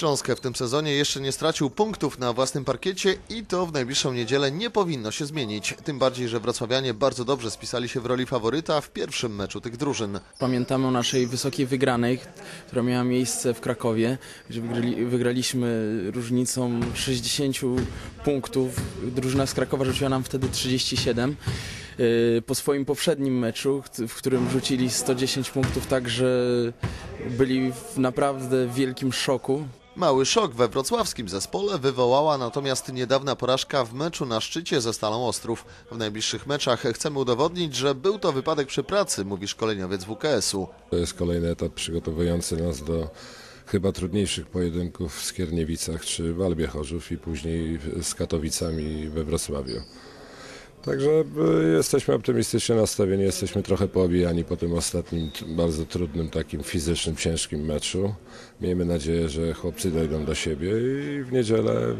Śląsk w tym sezonie jeszcze nie stracił punktów na własnym parkiecie i to w najbliższą niedzielę nie powinno się zmienić. Tym bardziej, że wrocławianie bardzo dobrze spisali się w roli faworyta w pierwszym meczu tych drużyn. Pamiętamy o naszej wysokiej wygranej, która miała miejsce w Krakowie, gdzie wygrali, wygraliśmy różnicą 60 punktów. Drużyna z Krakowa rzuciła nam wtedy 37. Yy, Po swoim poprzednim meczu, w którym rzucili 110 punktów, także byli w naprawdę wielkim szoku. Mały szok we wrocławskim zespole wywołała natomiast niedawna porażka w meczu na szczycie ze Stalą Ostrów. W najbliższych meczach chcemy udowodnić, że był to wypadek przy pracy, mówi szkoleniowiec WKS-u. To jest kolejny etap przygotowujący nas do chyba trudniejszych pojedynków w Skierniewicach czy w Albie Chorzów i później z Katowicami we Wrocławiu. Także y, jesteśmy optymistycznie nastawieni, jesteśmy trochę poobijani po tym ostatnim bardzo trudnym, takim fizycznym, ciężkim meczu. Miejmy nadzieję, że chłopcy dojdą do siebie i w niedzielę y,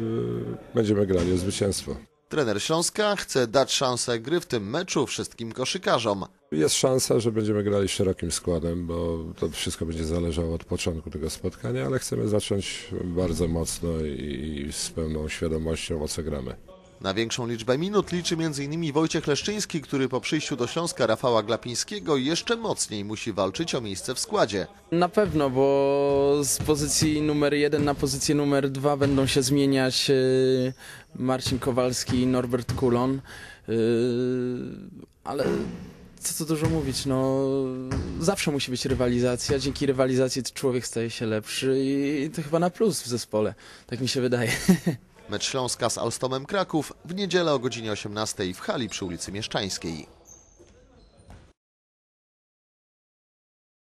będziemy grali o zwycięstwo. Trener Śląska chce dać szansę gry w tym meczu wszystkim koszykarzom. Jest szansa, że będziemy grali szerokim składem, bo to wszystko będzie zależało od początku tego spotkania, ale chcemy zacząć bardzo mocno i z pełną świadomością o co gramy. Na większą liczbę minut liczy m.in. Wojciech Leszczyński, który po przyjściu do Śląska Rafała Glapińskiego jeszcze mocniej musi walczyć o miejsce w składzie. Na pewno, bo z pozycji numer jeden na pozycję numer dwa będą się zmieniać yy, Marcin Kowalski i Norbert Kulon. Yy, Ale co tu dużo mówić, no zawsze musi być rywalizacja. Dzięki rywalizacji człowiek staje się lepszy i to chyba na plus w zespole. Tak mi się wydaje. Mecz Śląska z Alstomem Kraków w niedzielę o godzinie 18 w hali przy ulicy Mieszczańskiej.